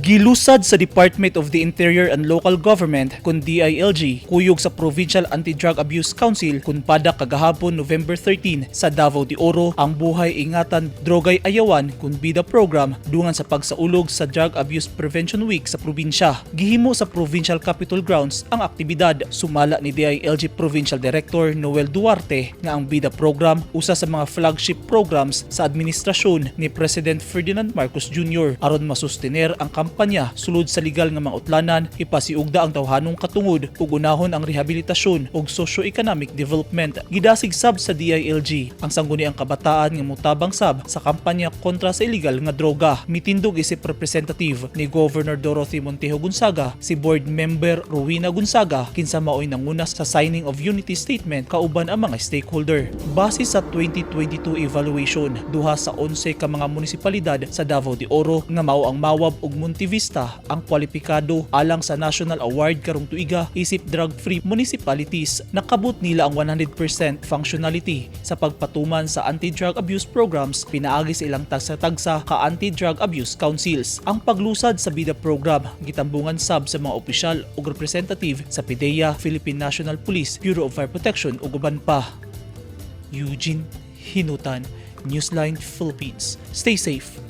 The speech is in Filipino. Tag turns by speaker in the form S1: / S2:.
S1: Gilusad sa Department of the Interior and Local Government kun DILG kuyog sa Provincial Anti-Drug Abuse Council kun pada kagahapon November 13 sa Davao de Oro ang buhay ingatan drogay ayawan kun bida program dungan sa pagsaulog sa Drug Abuse Prevention Week sa probinsya. Gihimo sa Provincial Capitol Grounds ang aktibidad sumala ni DILG Provincial Director Noel Duarte nga ang bida program usa sa mga flagship programs sa administrasyon ni President Ferdinand Marcos Jr. aron masustener ang kampanya sulod sa legal nga mga utlanan ipasiugda ang tawhanong katungod ug unahon ang rehabilitasyon ug socio-economic development. Gidasig sab sa DILG ang sangguniang kabataan nga mutabang sab sa kampanya kontra sa illegal nga droga. Mitindog isip representative ni Governor Dorothy Montejo Gonzaga si board member Rowena Gonzaga kinsa maoy nanguna sa signing of unity statement kauban ang mga stakeholder. Base sa 2022 evaluation duha sa 11 ka mga munisipalidad sa Davao de Oro nga mao ang Mawab ug Montevista ang kwalipikado. Alang sa National Award karong tuiga isip drug-free municipalities nakabot nila ang 100% functionality. Sa pagpatuman sa anti-drug abuse programs pinaagi sa ilang tagsa-tagsa ka anti-drug abuse councils. Ang paglusad sa bida program gitambungan sab sa mga opisyal ug representative sa PIDEA Philippine National Police Bureau of Fire Protection ug uban pa. Eugene Hinutan Newsline Philippines. Stay safe